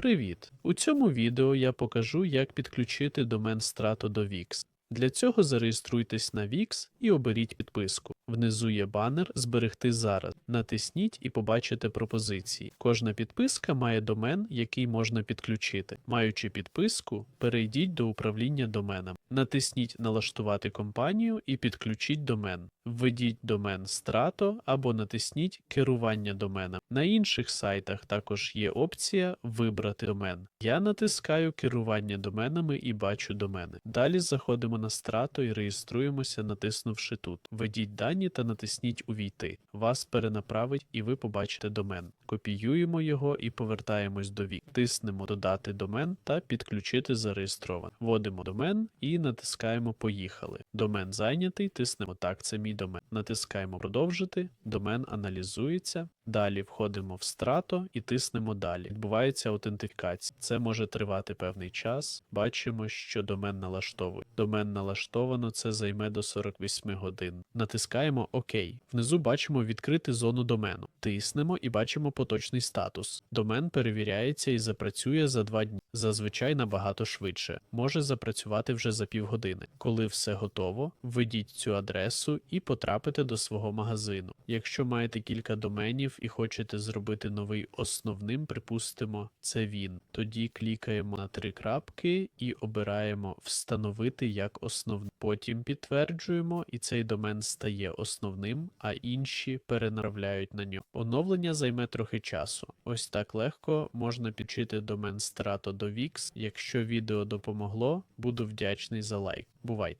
Привіт! У цьому відео я покажу, як підключити домен Strato до Wix. Для цього зареєструйтесь на Wix і оберіть підписку. Внизу є банер Зберегти зараз. Натисніть і побачите пропозиції. Кожна підписка має домен, який можна підключити. Маючи підписку, перейдіть до управління доменом. Натисніть Налаштувати компанію і підключіть домен. Введіть домен Strato або натисніть Керування доменом. На інших сайтах також є опція Вибрати домен. Я натискаю керування доменами і бачу домени. Далі заходимо на Strato і реєструємося, натиснувши тут. Введіть дані та натисніть Увійти. Вас перенаправить і ви побачите домен. Копіюємо його і повертаємось до вік. Тиснемо Додати домен та підключити зареєстрован. Вводимо домен і натискаємо Поїхали. Домен зайнятий, тиснемо Так, це мій домен. Натискаємо Продовжити. Домен аналізується. Далі входимо в страто і тиснемо далі. Відбувається аутентифікація. Це може тривати певний час. Бачимо, що домен налаштовує. Домен налаштовано, це займе до 48 годин. Натискаємо ОК. Внизу бачимо відкрити зону домену. Тиснемо і бачимо поточний статус. Домен перевіряється і запрацює за 2 дні. Зазвичай набагато швидше. Може запрацювати вже за півгодини. Коли все готово, введіть цю адресу і потрапите до свого магазину. Якщо маєте кілька доменів і хочете зробити новий основним, припустимо, це він. Тоді клікаємо на три крапки і обираємо встановити як основний. Потім підтверджуємо, і цей домен стає основним, а інші перенаправляють на нього. Оновлення займе трохи часу. Ось так легко можна підчити домен Strato до Вікс. Якщо відео допомогло, буду вдячний за лайк. Бувайте!